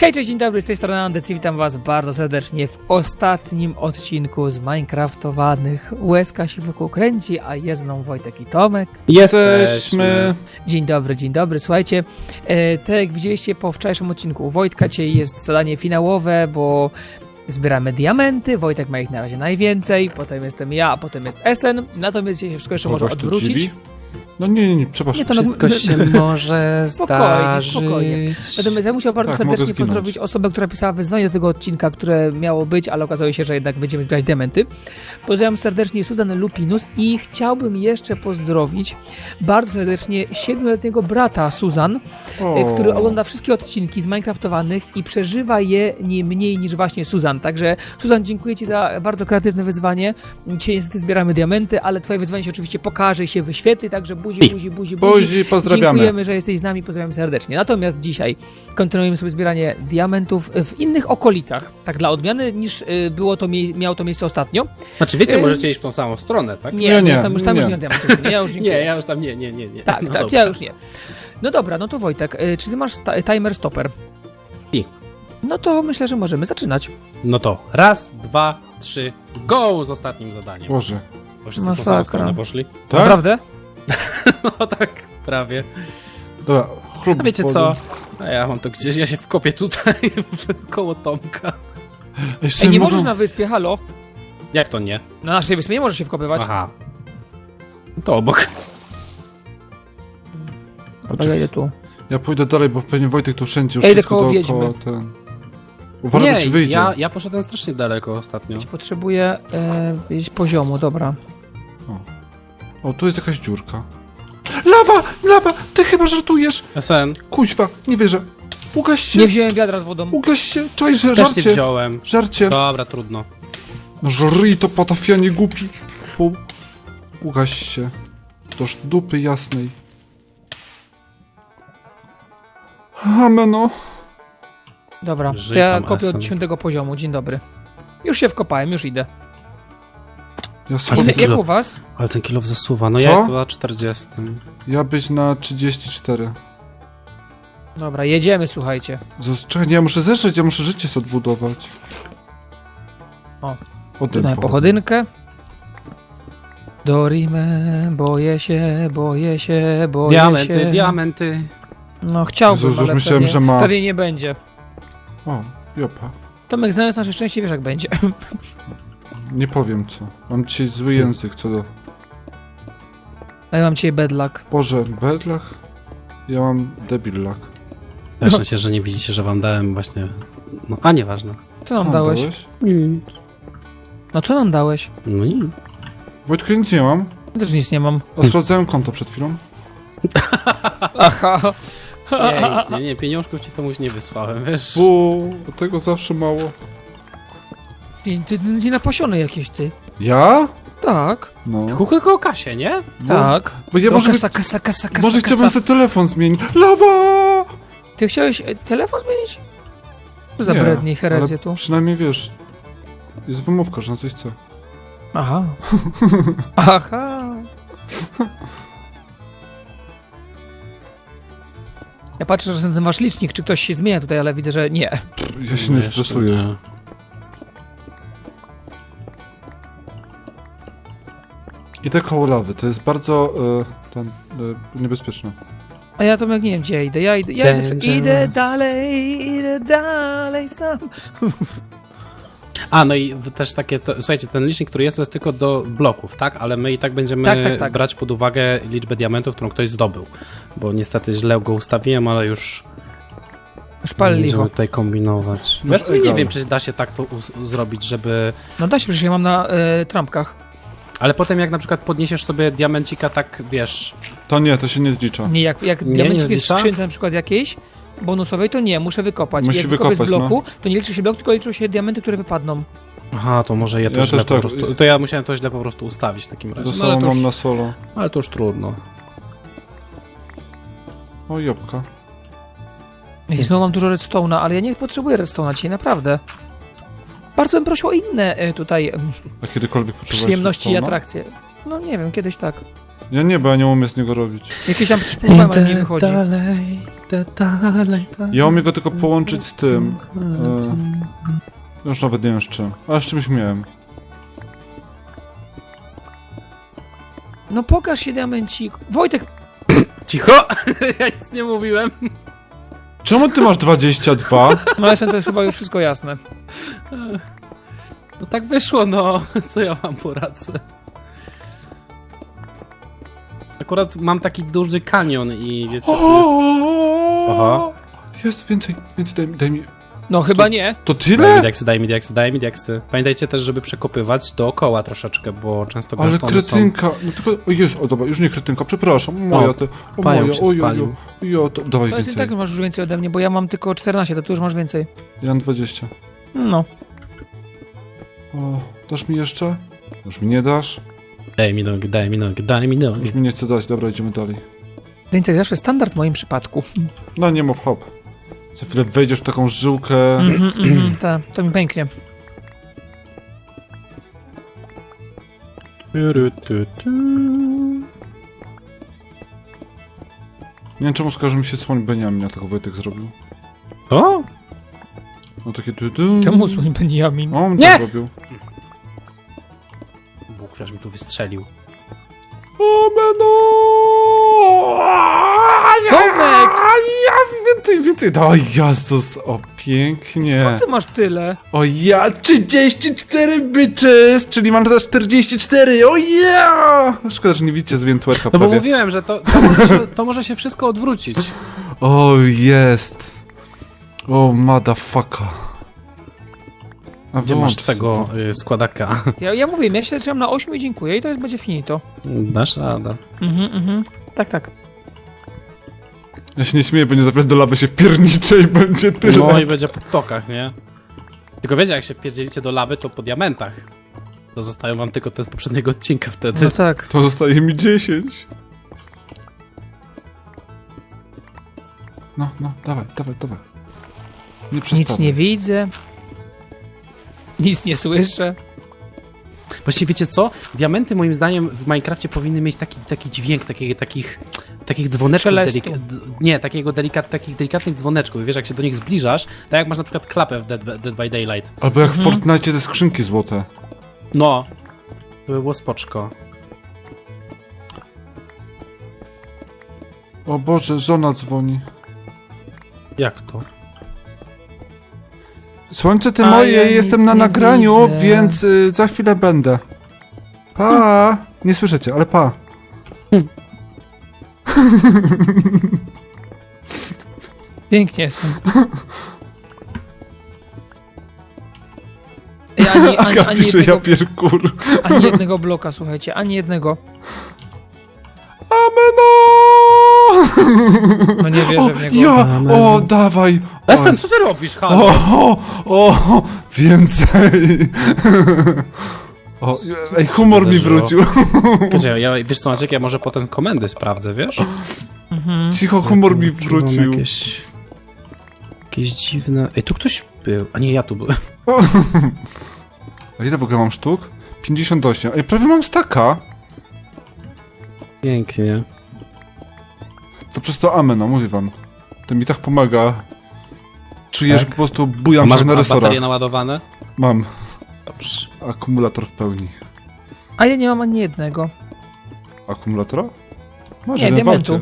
Hej, cześć, dzień dobry, z tej strony Andecy, witam was bardzo serdecznie w ostatnim odcinku z Minecraftowanych. Łezka się wokół kręci, a jest mną Wojtek i Tomek. Jesteśmy. Dzień dobry, dzień dobry, słuchajcie, e, tak jak widzieliście po wczorajszym odcinku u Wojtka, dzisiaj jest zadanie finałowe, bo zbieramy diamenty, Wojtek ma ich na razie najwięcej, potem jestem ja, a potem jest Esen, natomiast dzisiaj się wszystko jeszcze może Kogoś odwrócić. dziwi? No nie, nie, nie, przepraszam. Nie, to no- Wszystko się może Spokojnie, zdarzyć. spokojnie. Natomiast ja musiał bardzo Tak, serdecznie pozdrowić osobę, która pisała wyzwanie do tego odcinka, które miało być, ale okazało się, że jednak będziemy zbierać diamenty. Pozdrawiam serdecznie Suzanę Lupinus i chciałbym jeszcze pozdrowić bardzo serdecznie siedmioletniego brata Suzan, O. e, który ogląda wszystkie odcinki z Minecraftowanych i przeżywa je nie mniej niż właśnie Suzan. Także Suzan, dziękuję Ci za bardzo kreatywne wyzwanie. Dzisiaj niestety zbieramy diamenty, ale Twoje wyzwanie się oczywiście pokaże i się wyświetli, także I- buzi, buzi, buzi. Buzi, pozdrawiamy. Dziękujemy, że jesteś z nami, pozdrawiamy serdecznie. Natomiast dzisiaj kontynuujemy sobie zbieranie diamentów w innych okolicach, tak dla odmiany, niż y, było to miało to miejsce ostatnio. Znaczy wiecie, Ym. możecie iść w tą samą stronę, tak? Nie, Ja nie, nie, tam już, tam nie. już nie ma diamentów. Nie, ja już dziękuję. Nie, ja już tam nie, nie, nie, nie. Tak, No tak, dobra. ja już nie. No dobra, no to Wojtek, y, czy ty masz ta- timer stopper? I. No to myślę, że możemy zaczynać. No to raz, dwa, trzy, go z ostatnim zadaniem. Boże. Bo wszyscy Masakra. samą stronę poszli. Tak? Naprawdę? No tak, prawie. Dobra, chlub A wiecie wody. co? A ja mam to gdzieś, ja się wkopię tutaj koło Tomka. Ej, Ej, nie mogą- możesz na wyspie, halo? Jak to nie? Na naszej wyspie nie możesz się wkopywać. Aha. No To obok. Dobra, ja idę tu. Ja pójdę dalej, bo pewnie Wojtek tu wszędzie już Ja wszystko koło dookoła wiedźmy. ten... Uważaj, nie, czy wyjdzie. ja, ja poszedłem strasznie daleko ostatnio. Potrzebuję e, poziomu, dobra. O, tu jest jakaś dziurka. Lawa! Lawa! Ty chyba żartujesz! SN, Kuźwa, nie wierzę. Ugaś się! Nie wziąłem wiadra z wodą. Ugaś się! Czaj, że też nie żarcie! wziąłem. Żarcie! Dobra, trudno. No żryj to patafianie głupi! U... Ugaś się. Toż dupy jasnej. Ameno. Dobra, to Żyj ja tam, kopię od Esen. dziesiątego poziomu. Dzień dobry. Już się wkopałem, już idę. Ja sobie... ty- jak u was? Ale ten kilof zasuwa. No Co? ja jestem na 40. Ja być na 34. Dobra, jedziemy, słuchajcie. Zos- Czekaj, nie, ja muszę zeszczeć, ja muszę życie sobie odbudować. O, Tutaj pochodynkę. Dorime, boję się, boję się, boję Diamenty, się. diamenty. No chciałbym, Jezus, już ale myślałem, pewnie, że ma- pewnie nie będzie. O, jopa. Tomek, znając nasze szczęście, wiesz jak będzie. Nie powiem co. Mam dzisiaj zły język co do... A ja mam dzisiaj bedlak. Boże, bedlach? Ja mam debillach. Cieszę się, że nie widzicie, że wam dałem właśnie... No, a nieważne. Co nam dałeś? No co nam dałeś? No i... Wojtku, ja nic nie mam. Ja Też nic nie mam. A sprawdzałem konto przed chwilą. Aha. Nie, nie, nie, pieniążków ci komuś nie wysłałem, wiesz? Bo tego zawsze mało. Ty, ty, ty napasiony jakieś ty. Ja? Tak, No. Tylko tylko o kasie, nie? Bo, tak. Bo ja może, kasa, kasa, kasa, kasa, może kasa. chciałbym sobie telefon zmienić. Lawa! Ty chciałeś e, telefon zmienić? Za Nie, herezję ale tu. Przynajmniej wiesz. Jest wymówka, że na coś chce. Aha. Aha. Ja patrzę, że ten wasz licznik, czy ktoś się zmienia tutaj, ale widzę, że nie. Ja się nie Jeszcze stresuję. nie. Idę koło lawy, to jest bardzo e, ten, e, niebezpieczne. A ja to jak nie wiem, gdzie ja idę. Ja idę, ja idę, Dangerous. idę dalej, idę dalej sam. A, no i też takie, to, słuchajcie, ten licznik, który jest, to jest tylko do bloków, tak? Ale my i tak będziemy Tak, tak, tak. brać pod uwagę liczbę diamentów, którą ktoś zdobył. Bo niestety źle go ustawiłem, ale już będziemy licho. tutaj kombinować. Już Ja sobie nie wiem, czy da się tak to zrobić, żeby... No da się, przecież ja mam na e, trampkach. Ale potem jak na przykład podniesiesz sobie diamencika tak, wiesz... To nie, to się nie zdzicza. Nie, jak, jak Nie, diamencik nie jest w skrzynce na przykład jakiejś bonusowej, to nie, muszę wykopać. Musi jak wykopię z wykopać, no. bloku, to nie liczy się blok, tylko liczą się diamenty, które wypadną. Aha, to może ja to Ja źle po tak. prostu... To ja musiałem to źle po prostu ustawić w takim razie. To No, mam już, na solo. ale to już trudno. O, jopka. I znowu mam dużo redstone'a, ale ja nie potrzebuję redstone'a dzisiaj, naprawdę. Bardzo bym prosił o inne e, tutaj A kiedykolwiek przyjemności i redstone'a? atrakcje. No nie wiem, kiedyś tak. Ja nie, bo ja nie umiem z niego robić. Jakieś tam też próbowałem, ale nie wychodzi. dalej, idę dalej, dalej. Ja umiem go tylko połączyć z tym. E, już nawet nie wiem z czym. Ale z czymś miałem. No pokaż się, diamencik. Wojtek, Cicho! ja nic nie mówiłem. Czemu ty masz 22? no ale to jest chyba już wszystko jasne. No tak wyszło, no. Co ja wam poradzę? Akurat mam taki duży kanion i wiecie, jest... Aha. Jest więcej, więcej daj mi, daj mi. No chyba nie. To Daj mi tyle? diaksy, daj mi diaksy, daj mi diaksy. Pamiętajcie też, żeby przekopywać dookoła troszeczkę, bo często Ale glowstone'y są... kretynka. No tylko. O jest, o dobra, już nie kretynka, przepraszam. Moja O, te. O pająk moja, się spalił. oj, to dawaj To i więcej. tak masz już więcej ode mnie, bo ja mam tylko 14, to ty już masz więcej. Ja mam 20. No. O, dasz mi jeszcze? Już mi nie dasz? Daj mi nogi, daj mi nogi, daj mi nogi. Już mi nie chce dać, dobra, idziemy dalej. Więcej zawsze standard w moim przypadku. No nie mów hop. Za chwilę wejdziesz w taką żyłkę. Mhm, mhm, ta, to mi pęknie. Tyry, ty, ty. Nie wiem czemu skojarzy mi się słoń Beniamin, jak tego Wojtek zrobił. O! No takie tu tu. Czemu słoń Benjamin? On Nie! tak robił. Bóg wiesz, mi tu wystrzelił. Omeno! Tomek! Ja więcej, więcej. O Jezus, o pięknie. Ty masz tyle. O ja, 34 bitches, czyli mam teraz 44, o ja! Szkoda, że nie widzicie z Wientwerka No bo prawie. mówiłem, że to, to, może to może się wszystko odwrócić. O, jest. O, motherfucker. A Gdzie masz wyłącz swego y, składaka? Ja, ja mówię, ja się zaczynam na 8 i dziękuję i to jest będzie finito. Dasz radę. Mhm, mhm. Tak, tak. Ja się nie śmieję, będzie zaraz do lawy się wpiernicze i będzie tyle. No i będzie po tokach, nie? Tylko wiecie, jak się wpierdzielicie do lawy, to po diamentach. To zostają wam tylko te z poprzedniego odcinka wtedy. No tak. To zostaje mi 10. No, no, dawaj, dawaj, dawaj. Nie Nic nie widzę. Nic nie słyszę. Właściwie wiecie co? Diamenty moim zdaniem w Minecrafcie powinny mieć taki, taki dźwięk, takich, takich, takich dzwoneczków. Delika- nie, takiego delikat, takich delikatnych dzwoneczków. Wiesz, jak się do nich zbliżasz, tak jak masz na przykład klapę w Dead, Dead by Daylight. Albo jak w Mhm. Fortnite te skrzynki złote. No, to by było spoczko. O Boże, żona dzwoni. Jak to? Słońce ty A moje, ja jestem nic na nie nagraniu, widzę. więc y, za chwilę będę. Pa! Nie słyszycie, ale pa. Pięknie jestem. Ej, ani, ani, Aga ani, pisze ja jednego, pierkur. ani jednego bloka, słuchajcie, ani jednego. Ameno! No nie wierzę O, w niego. ja! O, dawaj! Esen, co ty robisz, O, halo? o, o, więcej! O, ej, humor mi Uderzyło. wrócił. Poczekaj, ja, wiesz co, Maciek, ja może potem komendy sprawdzę, wiesz? Mhm. Cicho, humor mi wrócił. Jakieś, jakieś dziwne... Ej, tu ktoś był. A nie, ja tu byłem. A ile w ogóle mam sztuk? 58. Ej, prawie mam staka. Pięknie. To przez to ameno, mówię wam. To mi tak pomaga. Czuję, Tak? że po prostu bujam masz się na masz resorach. baterie naładowane? Mam. Dobrze. Akumulator w pełni. A ja nie mam ani jednego. Akumulatora? Masz Nie, jeden diamentu.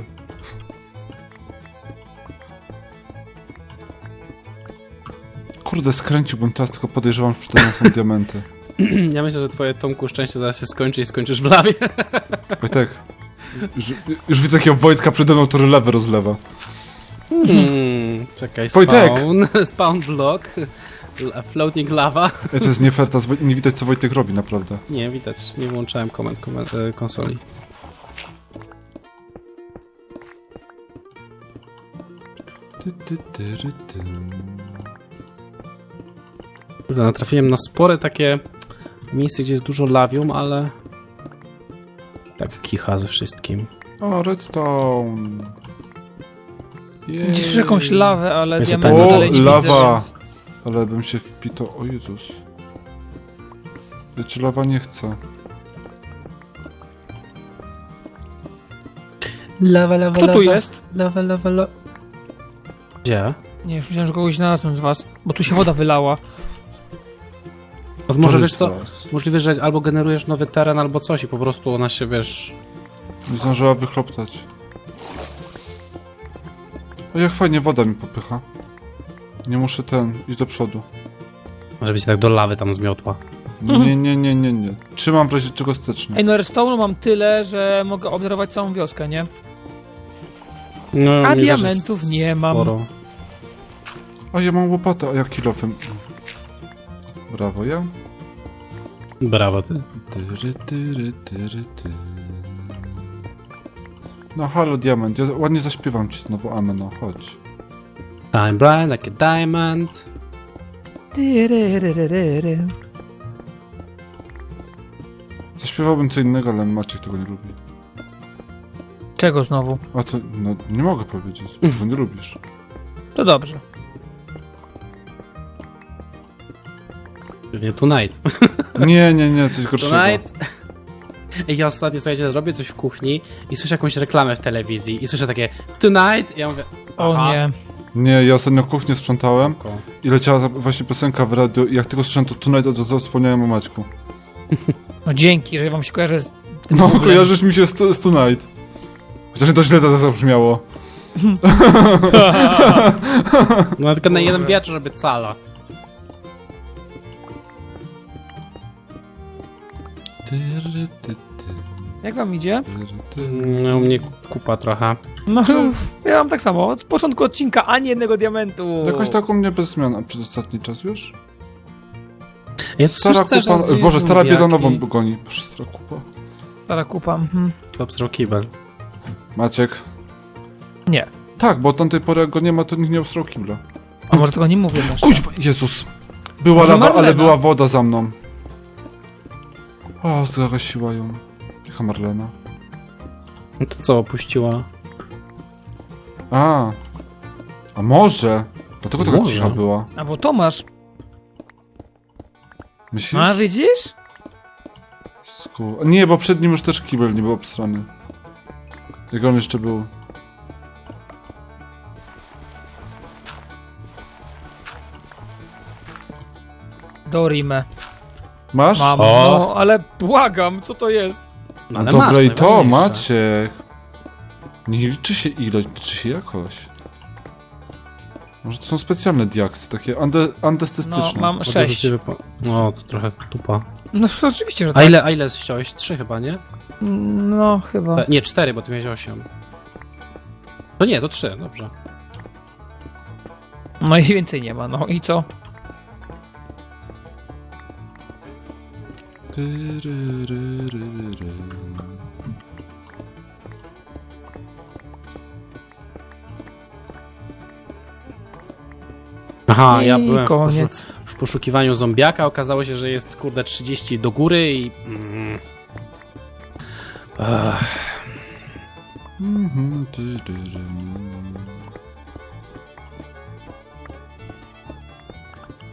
Kurde, skręciłbym teraz, tylko podejrzewam, że tym są diamenty. Ja myślę, że twoje Tomku szczęście zaraz się skończy i skończysz w lawie. Wojtek. Już, już widzę jakiego Wojtka przede mną, który lewy rozlewa. Hmm, czekaj, Wojtek! spawn, spawn block, floating lava. Ej, to jest nie fair, teraz Woj- nie widać co Wojtek robi, naprawdę. Nie, widać, nie włączałem komend, komend e, konsoli. Ty, ty, ty, ry, ty. Kurde, natrafiłem na spore takie miejsce, gdzie jest dużo lawium, ale... Tak kicha ze wszystkim. O, redstone. Jej. Słyszę jakąś lawę, ale Wiecie, diamentu ten- dalej nie O, lawa. widzę, więc... Ale bym się wpito... O Jezus. Ja ci lawa nie chcę. Lawa, lawa, Kto tu jest? Lawa, lawa, lawa. Gdzie? Nie, już myślałem, że kogoś znalazłem z was, bo tu się woda wylała. Może wiesz co? Teraz. Możliwe, że albo generujesz nowy teren, albo coś i po prostu ona się, wiesz... Nie zdążyła wychloptać. O, jak fajnie woda mi popycha. Nie muszę ten, iść do przodu. Może być tak do lawy tam zmiotła. Nie, nie, nie, nie, nie. Trzymam w razie czego wstecznie. Ej, no redstone'u mam tyle, że mogę obdarować całą wioskę, nie? No, A mi też diamentów jest nie mam. sporo. A ja mam łopatę, a ja kilofem. Brawo, ja. Brawo, ty. Tyry, tyry, tyry, ty. No halo, diament, ja ładnie zaśpiewam ci znowu ameno, chodź. Time bright like a diamond. Tyryryryryry. Zaśpiewałbym co innego, ale Maciek tego nie lubi. Czego znowu? A to, no, nie mogę powiedzieć, bo nie lubisz. To dobrze. Pewnie tonight. Nie, nie, nie, coś gorszego. Tonight. Ej, ja ostatnio, słuchajcie, robię coś w kuchni i słyszę jakąś reklamę w telewizji i słyszę takie tonight i ja mówię... O aha, nie. Nie, ja ostatnio kuchnię sprzątałem spoko. i leciała ta właśnie piosenka w radio i jak tylko słyszałem to Tonight, od razu wspomniałem o Maćku. No dzięki, że wam się kojarzy z tym No, ogóle. kojarzysz mi się z, z Tonight. Chociaż to źle to zabrzmiało. No tylko na jeden wieczór, żeby cala. Tyry, ty, ty, Jak wam idzie? tyry, ty. No, u mnie kupa trochę. No, ja mam tak samo. Od początku odcinka ani jednego diamentu. Jakoś tak u mnie bez zmian a przez ostatni czas, wiesz? Ja Stara coś kupa, Boże, stara bieda nową goni. Boże, stara kupa. Stara kupa. Mhm. To obsrał kibel. Maciek. Nie. Tak, bo od tamtej pory jak go nie ma, to nikt nie obstrał kibla. A może tego nie mówię jeszcze. Kuźwa, Jezus. Była Może lawa, ale Marlena? była woda za mną. O, zagasiła ją. Jaka Marlena. No to co, opuściła? A. A może? Dlatego taka Może. cicha była. A bo Tomasz. Myślisz? A widzisz? Sku... Nie, bo przed nim już też kibel nie był obstrany. Jak on jeszcze był. Dorime. Masz? Mam. O. No, ale błagam, co to jest? No, ale dobre masz, i to, najważniejsze. Maciek. Nie liczy się ilość, liczy się jakość. Może to są specjalne diaksy, takie ande, No, andestystyczne. mam Może sześć. No, to trochę tupa. No oczywiście, że A tak. ile, a ile ściąłeś? Trzy chyba, nie? No, chyba. E, Nie, cztery, bo ty miałeś osiem. To nie, to trzy, dobrze. No i więcej nie ma, no i co? Aha, ja I byłem w, poszu koniec. w poszukiwaniu zombiaka, okazało się, że jest kurde 30 do góry i... Mm. Ech, Mhm.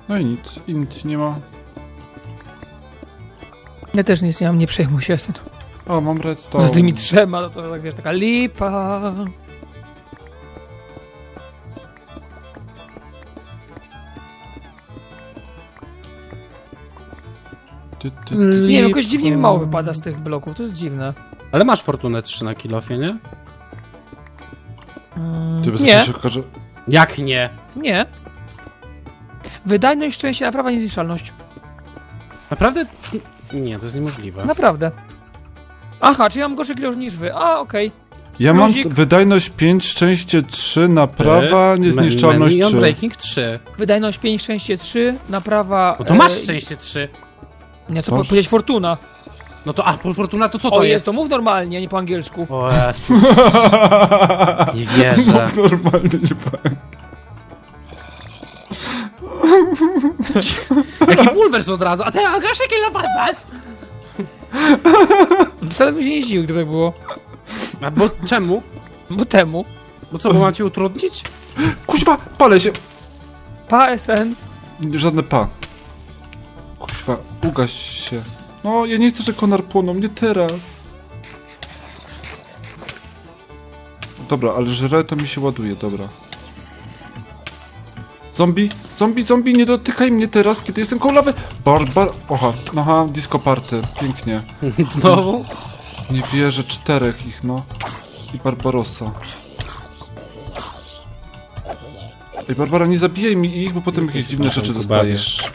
No i nic, i nic nie ma. Ja też nic nie mam, nie przejmuj się. O, mam redstone. Z tymi trzema, no to tak wiesz, taka lipa. Ty, ty, ty. Nie wiem, jakoś dziwnie mi mało wypada z tych bloków, to jest dziwne. Ale masz fortunę 3 na kilofie, nie? Mm, Ty bez nie, się okaże... Jak nie? nie. Wydajność, szczęście, naprawa, niezniszczalność. Naprawdę? Nie, to jest niemożliwe. Naprawdę. Aha, czyli ja mam gorszy kiloż niż wy. A, okej. Ja mam t- wydajność 5, szczęście 3, naprawa, niezniszczalność Menu i 3. Unbreaking 3. Wydajność 5, szczęście 3, naprawa... No to masz e, szczęście 3. Nie, co Masz? powiedzieć, fortuna. No to, a, po fortuna to co to o, jest, jest? to mów normalnie, a nie po angielsku. O Jezus. Nie wierzę. Mów normalnie, nie powiem. Jaki bulwers od razu. A ty, Agasz, jakie labadas? Wcale bym się nie zdziwił, gdyby tak było. A bo czemu? Bo temu. Bo co, bo mam cię utrudnić? Kuźwa, palę się. Pa SN. Żadne pa. Kuźwa, ugaś się. No, ja nie chcę, że konar płoną, nie teraz. Dobra, ale żre to mi się ładuje, dobra. Zombie, zombie, zombie, nie dotykaj mnie teraz, kiedy jestem koło lawy. Barbar... Oha, aha, disco party, pięknie. Znowu? Nie wierzę, czterech ich, no. I Barbarossa. Ej, Barbara, nie zabijaj mi ich, bo potem jakieś dziwne rzeczy dostajesz.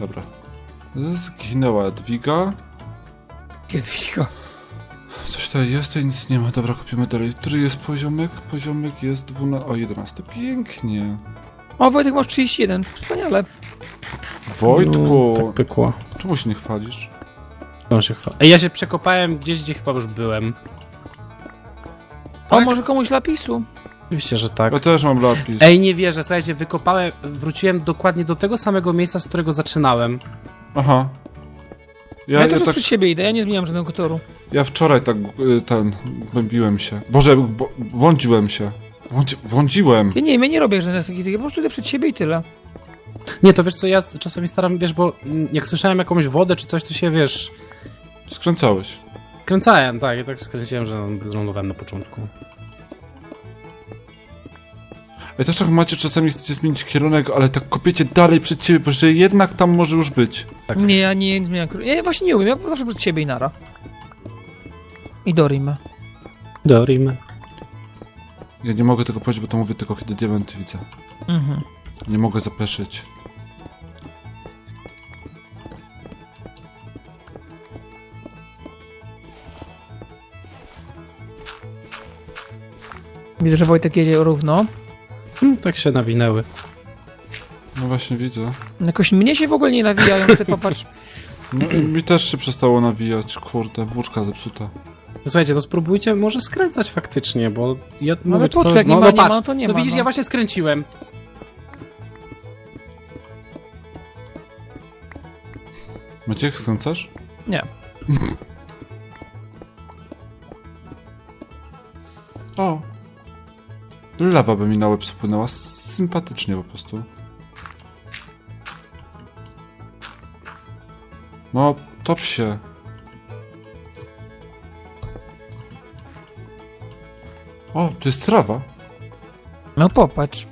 Dobra. Zginęła Edwiga. Jadwigo. Coś tutaj jest, tutaj nic nie ma. Dobra, kopiemy dalej. Który jest poziomek? Poziomek jest 12... O, 11. Pięknie. O, Wojtek, masz 31. Wspaniale. Wojtku! No, tak pykło. Czemu się nie chwalisz? On się chwali. Ej, ja się przekopałem gdzieś, gdzie chyba już byłem. O, Tak? może komuś lapisu? Oczywiście, że tak. Ja też mam lapis. Ej, nie wierzę, słuchajcie, wykopałem, wróciłem dokładnie do tego samego miejsca, z którego zaczynałem. Aha. Ja, Ja, też ja, tak, przed siebie idę, ja nie zmieniam żadnego toru. ja wczoraj tak y, ten... Głębiłem się. Boże, bo- błądziłem się. Błądzi, błądziłem. Ja nie ja nie robię żadnych takich, ja po prostu idę przed siebie i tyle. Nie, to wiesz co, ja czasami staram, wiesz, bo jak słyszałem jakąś wodę czy coś, to się, wiesz, Skręcałeś. kręcałem, tak, ja tak skręciłem, że zlądowałem na początku. Ej, też tak macie, czasami chcecie zmienić kierunek, ale tak kopiecie dalej przed siebie, bo że jednak tam może już być. Tak. Nie, ja nie zmieniam. kieru- Ja właśnie nie umiem, ja zawsze przed siebie i nara. I Dorime. Dorimy. Ja nie mogę tego powiedzieć, bo to mówię tylko kiedy diamenty widzę. Mhm. Nie mogę zapeszyć. Widzę, że Wojtek jedzie równo. Hmm, tak się nawinęły. No właśnie widzę. Jakoś mnie się w ogóle nie nawijają, ty popatrz. No, mi też się przestało nawijać, kurde, włóczka zepsuta. No Słuchajcie, to spróbujcie może skręcać faktycznie, bo ja No ale mówię, po co, jak nie no, ma, no nie patrz, ma, to nie no ma, widzisz, no. ja właśnie skręciłem. Maciek, skręcasz? Nie. O! Lawa by mi na łeb spłynęła, sympatycznie po prostu. No, top się. O, to jest trawa. No popatrz.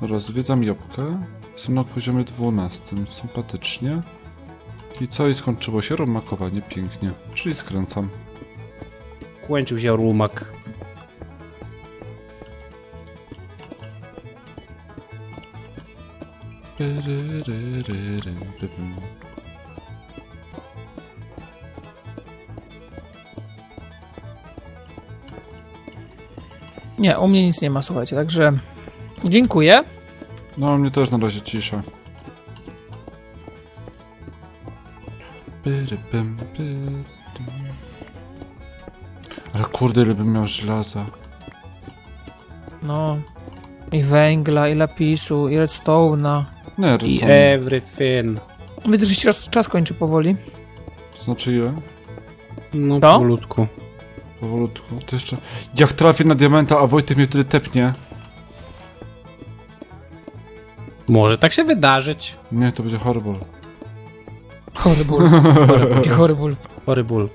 Rozwiedzam jabłkę. Jestem na poziomie 12. Sympatycznie. I co? I skończyło się romakowanie pięknie. Czyli skręcam. Kłęcił się rumak. Nie, u mnie nic nie ma, słuchajcie, także dziękuję. No, mnie też na razie cisza. Pyry, pym, pyry. Ale kurde, ile bym miał żelaza. No. I węgla, i lapisu, i redstone'a. Nie, I everything. Widzę, że się czas, czas kończy powoli. To znaczy ile? No, Co? powolutku. Powolutku. To jeszcze... Jak trafię na diamenta, a Wojtek mnie wtedy tepnie. Może tak się wydarzyć. Nie, to będzie horrible. Horrible. Horrible. Horrible. Chory ból.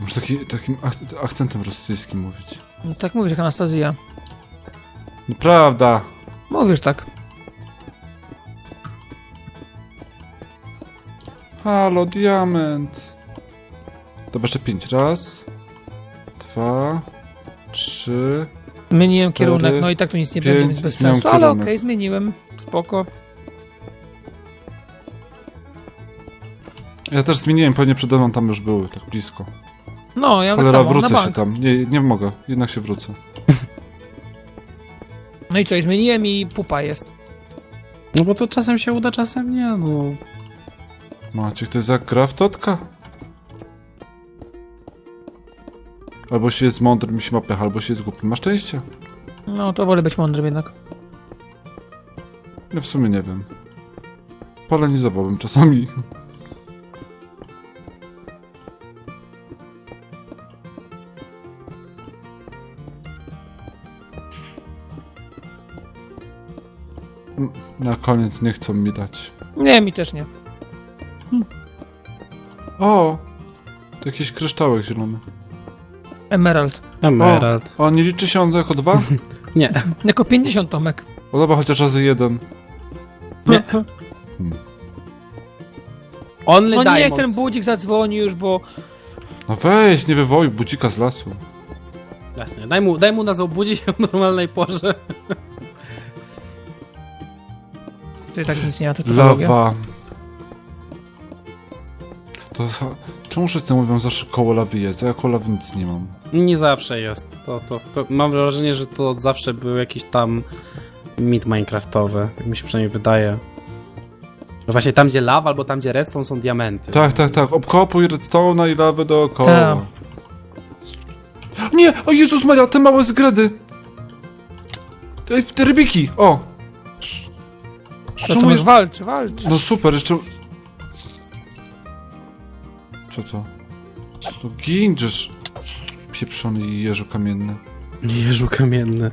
Muszę taki, takim ak- akcentem rosyjskim mówić. No tak mówisz, jak Anastazja. Nieprawda. Mówisz tak. Halo, diament. Dobra, jeszcze pięć. Raz, dwa, trzy. Zmieniłem Cztery, kierunek, no i tak tu nic nie pięć, będzie, więc bez sensu. Ale okej, kierunek. zmieniłem. Spoko. Ja też zmieniłem, pewnie przede mną tam już były, tak blisko. No, ja tak Cholera, samo, na wrócę się tam. Nie, nie mogę, jednak się wrócę. No i co, i zmieniłem i pupa jest. No bo to czasem się uda, czasem nie, no. Maciek, to jest jak gra w totka. Albo się jest mądrym, się ma pecha, albo się jest głupim. Ma szczęście? No, to wolę być mądrym jednak. No w sumie nie wiem. Polenizowałbym czasami. na koniec nie chcą mi dać. Nie, mi też nie. O! To jakiś kryształek zielony. Emerald. Emerald. O, nie liczy się on jako dwa? Nie. Jako 50 Tomek. O, dobra, chociaż razy jeden. Nie. Only No niech ten budzik zadzwoni już, bo No weź, nie wywołuj budzika z lasu. Jasne. Daj mu, daj mu nas obudzić się w normalnej porze. to i tak nic nie ma, to. Lawa. To. Czemu wszyscy mówią zawsze koło lawy jest? a Ja koło lawy nic nie mam. Nie zawsze jest. To, to, to mam wrażenie, że to od zawsze był jakiś tam mit minecraftowy. Tak mi się przynajmniej wydaje. No właśnie tam, gdzie lawa albo tam, gdzie redstone są diamenty. Tak, tak, tak. Obkopuj redstone'a i lawę dookoła. Tak. Nie! O Jezus Maria, te małe zgredy! Ej, te rybiki! O! To Tomek walczy, walczy. No super, jeszcze... Co to? To gindziesz. Pieprzony jeżu kamienny. Jeżu kamienny.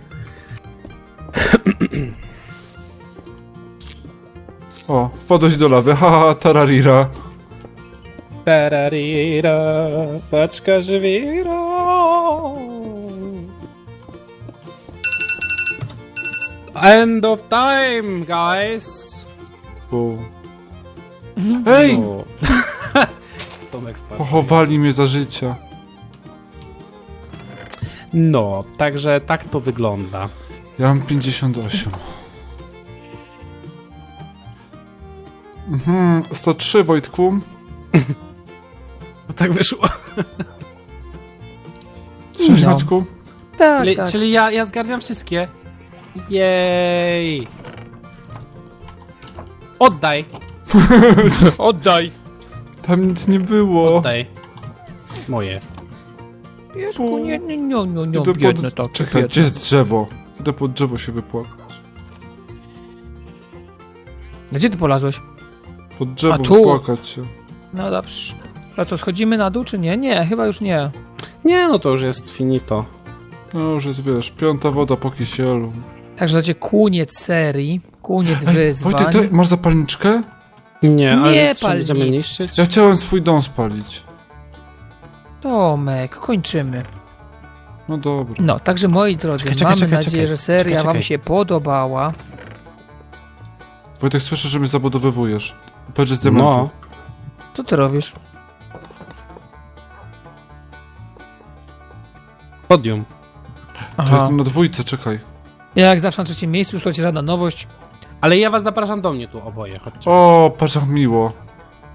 O, wpadłeś do lawy, haha, tararira. Tararira, paczka żywira. End of time, guys. Bo... Ej! O. Tomek wpadł. Pochowali mnie za życia. No, także tak to wygląda. Ja mam 58. Mhm, 103 Wojtku. To tak wyszło. Cześć No. Maćku. Tak, Czyli, tak. czyli ja, ja zgarniam wszystkie. Jej. Oddaj. Oddaj. Tam nic nie było. Oddaj. Moje. Piesku, nie, nie, nie, nie, nie, Idę biedne pod... Czekaj, biedne. gdzie jest drzewo? Idę pod drzewo się wypłakać. Gdzie ty polazłeś? Pod drzewo A tu? wypłakać się. No dobrze. A co, schodzimy na dół, czy nie? Nie, chyba już nie. Nie, no to już jest finito. No już jest, wiesz, piąta woda po kisielu. Także znacie koniec serii, koniec Ej, wyzwań. Wojtek, ty masz zapalniczkę? Nie, ale Nie pal będziemy nic. niszczyć? Ja chciałem swój dom spalić. Tomek, kończymy. No dobra. No, także moi drodzy, Czekaj, czekaj, mamy czekaj, nadzieję, czekaj. że seria Czekaj, wam czekaj. się podobała. Wojtek, słyszę, że mnie zabudowywujesz. Patrz z diamentów. Co ty robisz? Podium. To jest na dwójce, czekaj. Ja jak zawsze na trzecim miejscu, już leci żadna nowość. Ale ja was zapraszam do mnie tu oboje, chodźcie. O, patrz jak miło.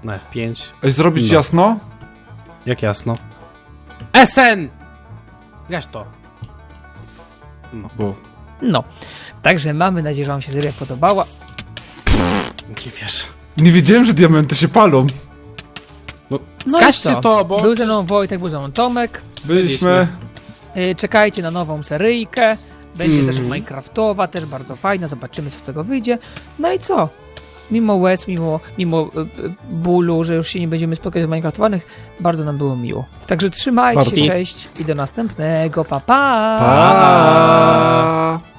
Na F5. Ej, zrobić No. jasno? Jak jasno. SN! Gaś to. Bo... No, także mamy nadzieję, że wam się seria podobała. Nie wiesz. Nie wiedziałem, że diamenty się palą. No i Zgaście co? to, bo... Był ze mną Wojtek, był ze mną Tomek. Byliśmy. Yy, Czekajcie na nową seryjkę. Będzie Mhm. też Minecraftowa, też bardzo fajna. Zobaczymy, co z tego wyjdzie. No i co? Mimo łez, mimo, mimo y, y, bólu, że już się nie będziemy spotkać z Minecraftowanych, bardzo nam było miło. Także trzymajcie Bardzo. się, cześć i do następnego. Pa, pa! Pa!